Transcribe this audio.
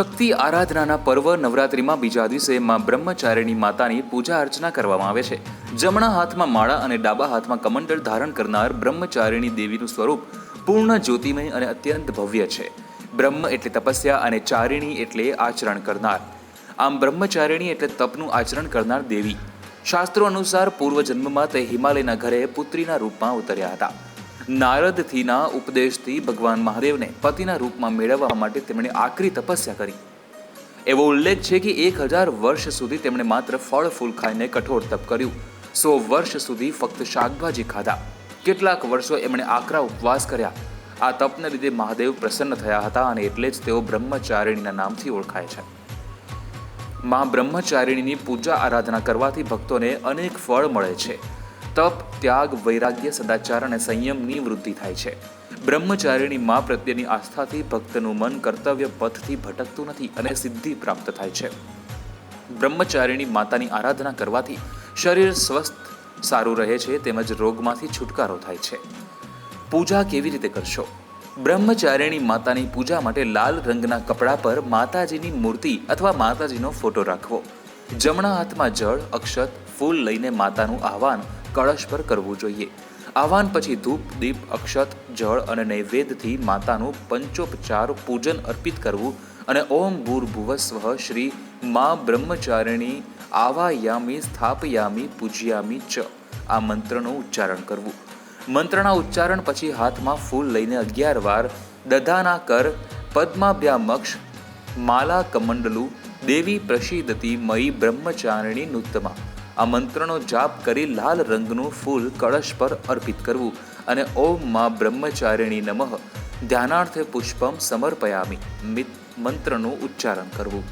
શક્તિ આરાધનાના પર્વ નવરાત્રિમાં બીજા દિવસે માં બ્રહ્મચારિણી માતાની પૂજા અર્ચના કરવામાં આવે છે. જમણા હાથમાં માળા અને ડાબા હાથમાં કમંડળ ધારણ કરનાર બ્રહ્મચારિણી દેવીનું સ્વરૂપ પૂર્ણ જ્યોતિમય અને અત્યંત ભવ્ય છે. બ્રહ્મ એટલે તપસ્યા અને ચારિણી એટલે આચરણ કરનાર. આમ બ્રહ્મચારિણી એટલે તપનું આચરણ કરનાર દેવી. શાસ્ત્રો અનુસાર પૂર્વજન્મમાં તે હિમાલયના ઘરે પુત્રીના રૂપમાં ઉતર્યા હતા. નારદથીના ઉપદેશથી ભગવાન મહાદેવને પતિના રૂપમાં મેળવવા માટે તેમણે આકરી તપસ્યા કરી. એવો ઉલ્લેખ છે કે એક હજાર વર્ષ સુધી તેમણે માત્ર ફળ ફૂલ ખાઈને કઠોર તપ કર્યું. સો વર્ષ સુધી ફક્ત શાકભાજી ખાધા. કેટલાક વર્ષો એમણે આકરા ઉપવાસ કર્યા. આ તપને લીધે મહાદેવ પ્રસન્ન થયા હતા અને એટલે જ તેઓ બ્રહ્મચારિણીના નામથી ઓળખાય છે. માં બ્રહ્મચારિણીની પૂજા આરાધના કરવાથી ભક્તોને અનેક ફળ મળે છે. તપ, ત્યાગ, વૈરાગ્ય, સદાચાર અને સંયમની વૃદ્ધિ થાય છે. બ્રહ્મચારીની મા પ્રત્યેની આસ્થાથી ભક્તનું મન કર્તવ્ય પથથી ભટકતું નથી અને સિદ્ધિ પ્રાપ્ત થાય છે. બ્રહ્મચારિણી માતાની આરાધના કરવાથી શરીર સ્વસ્થ, સારું રહે છે તેમજ રોગમાંથી છુટકારો થાય છે. પૂજા કેવી રીતે કરશો? બ્રહ્મચારિણી માતાની પૂજા માટે લાલ રંગના કપડા પર માતાજીની મૂર્તિ અથવા માતાજીનો ફોટો રાખવો. જમણા હાથમાં જળ, અક્ષત, ફૂલ લઈને માતાનું આહવાન કળશ પર કરવું જોઈએ. આહવાન પછી ધૂપ, દીપ, અક્ષત, જળ અને નૈવેદ્યથી માતાનું પંચોપચાર પૂજન અર્પિત કરવું અને ઓમ ભૂર્ભુવસ્વ શ્રી મા બ્રહ્મચારિણી આવાયામી સ્થાપયામી પૂજયામી ચ. આ મંત્રનું ઉચ્ચારણ કરવું. મંત્રના ઉચ્ચારણ પછી હાથમાં ફૂલ લઈને અગિયાર વાર દધાના કર, પદ્માભ્યામક્ષ, માલા કમંડલુ, દેવી પ્રસિદ્ધતી મયી બ્રહ્મચારિણી નુત્તમા આ મંત્રનો જાપ કરી લાલ રંગનું ફૂલ કળશ પર અર્પિત કરવું અને ઓમમાં બ્રહ્મચારિણી નમઃ. ધ્યાનાર્થે પુષ્પમ સમર્પયામી. મિત મંત્રનું ઉચ્ચારણ કરવું.